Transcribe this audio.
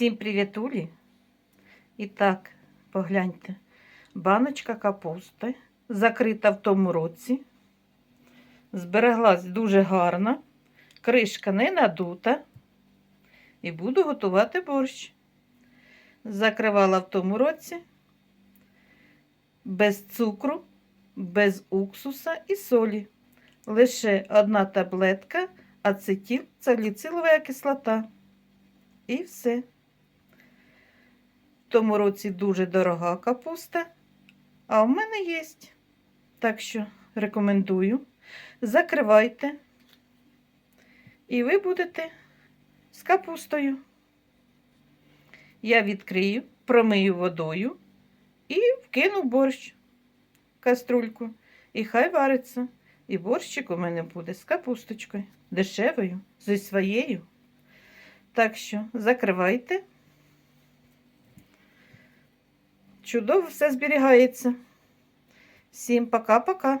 Всім привітулі. І так, погляньте, баночка капусти, закрита в тому році. Збереглась дуже гарно, кришка не надута. І буду готувати борщ. Закривала в тому році без цукру, без уксуса і солі. Лише одна таблетка ацетил саліцилова кислота. І все. Тому році дуже дорога капуста, а в мене є. Так що рекомендую. Закривайте. І ви будете з капустою. Я відкрию, промию водою і вкину борщ в каструльку. І хай вариться. І борщик у мене буде з капусточкою, дешевою, зі своєю. Так що закривайте. Чудово все зберігається. Всім пока-пока.